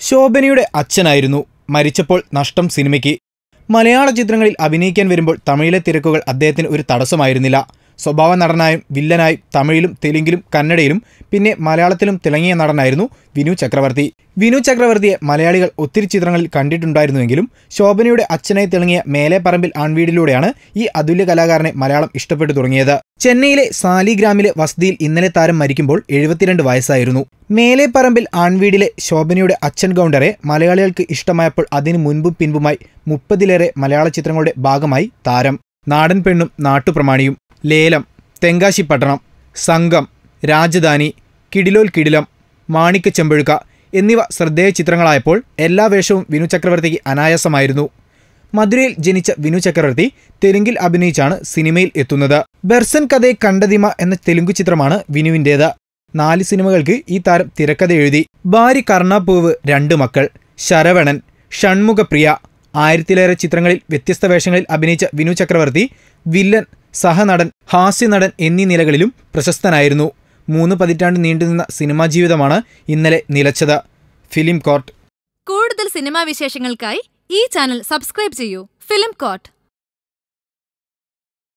ശോഭനയുടെ അച്ഛനായിരുന്നു. മരിച്ചപ്പോൾ നഷ്ടം സിനിമയ്ക്ക്. മലയാള ചിത്രങ്ങളിൽ അഭിനയിക്കാൻ വരുമ്പോൾ തമിഴിലെ തിരക്കുകൾ അദ്ദേഹത്തിന് ഒരു തടസ്സമായിരുന്നില്ല. സ്വഭാവ നടനായും വില്ലനായും തമിഴിലും തെലുങ്കിലും കന്നഡയിലും പിന്നെ മലയാളത്തിലും തിളങ്ങിയ നടനായിരുന്നു വിനു ചക്രവർത്തി. വിനു ചക്രവർത്തിയെ മലയാളികൾ ഒത്തിരി ചിത്രങ്ങളിൽ കണ്ടിട്ടുണ്ടായിരുന്നുവെങ്കിലും ശോഭനയുടെ അച്ഛനായി തിളങ്ങിയ മേലേപ്പറമ്പിൽ പറമ്പിൽ ആൺവീടിലൂടെയാണ് ഈ അതുല്യ കലാകാരനെ മലയാളം ഇഷ്ടപ്പെട്ടു തുടങ്ങിയത്. ചെന്നൈയിലെ സാലിഗ്രാമിലെ വസതിയിൽ ഇന്നലെ താരം മരിക്കുമ്പോൾ എഴുപത്തിരണ്ട് വയസ്സായിരുന്നു. മേലേപ്പറമ്പിൽ പറമ്പിൽ ആൺവീടിലെ ശോഭനയുടെ അച്ഛൻ ഗൗണ്ടറെ മലയാളികൾക്ക് ഇഷ്ടമായപ്പോൾ അതിനു മുൻപും പിൻപുമായി മുപ്പതിലേറെ മലയാള ചിത്രങ്ങളുടെ ഭാഗമായി താരം. നാടൻ പെണ്ണും നാട്ടുപ്രമാണിയും. ലേലം തെങ്കാശിപ്പട്ടണം സംഘം രാജധാനി കിടിലോൽ കിടിലം മാണിക്ക ചെമ്പഴുക്ക എന്നിവ ശ്രദ്ധേയ ചിത്രങ്ങളായപ്പോൾ എല്ലാ വേഷവും വിനു ചക്രവർത്തിക്ക് അനായാസമായിരുന്നു. മധുരയിൽ ജനിച്ച വിനു ചക്രവർത്തി തെലുങ്കിൽ അഭിനയിച്ചാണ് സിനിമയിൽ എത്തുന്നത്. ബെർസൻ കഥയെ കണ്ടതിമ എന്ന തെലുങ്ക് ചിത്രമാണ് വിനുവിന്റേത്. നാല് സിനിമകൾക്ക് ഈ താരം തിരക്കഥ എഴുതി. ഭാര്യ കർണാപ്പൂവ് രണ്ട് മക്കൾ. ശരവണൻ ഷൺമുഖപ്രിയ. ആയിരത്തിലേറെ ചിത്രങ്ങളിൽ വ്യത്യസ്ത വേഷങ്ങളിൽ അഭിനയിച്ച വിനു ചക്രവർത്തി വില്ലൻ സഹനടൻ ഹാസ്യനടൻ എന്നീ നിലകളിലും പ്രശസ്തനായിരുന്നു. മൂന്ന് പതിറ്റാണ്ട് നീണ്ടുനിന്ന സിനിമാ ജീവിതമാണ് ഇന്നലെ നിലച്ചത്. Film court. കൂടുതൽ സിനിമാ വിശേഷങ്ങൾക്കായി ഈ ചാനൽ സബ്സ്ക്രൈബ് ചെയ്യൂ. Film court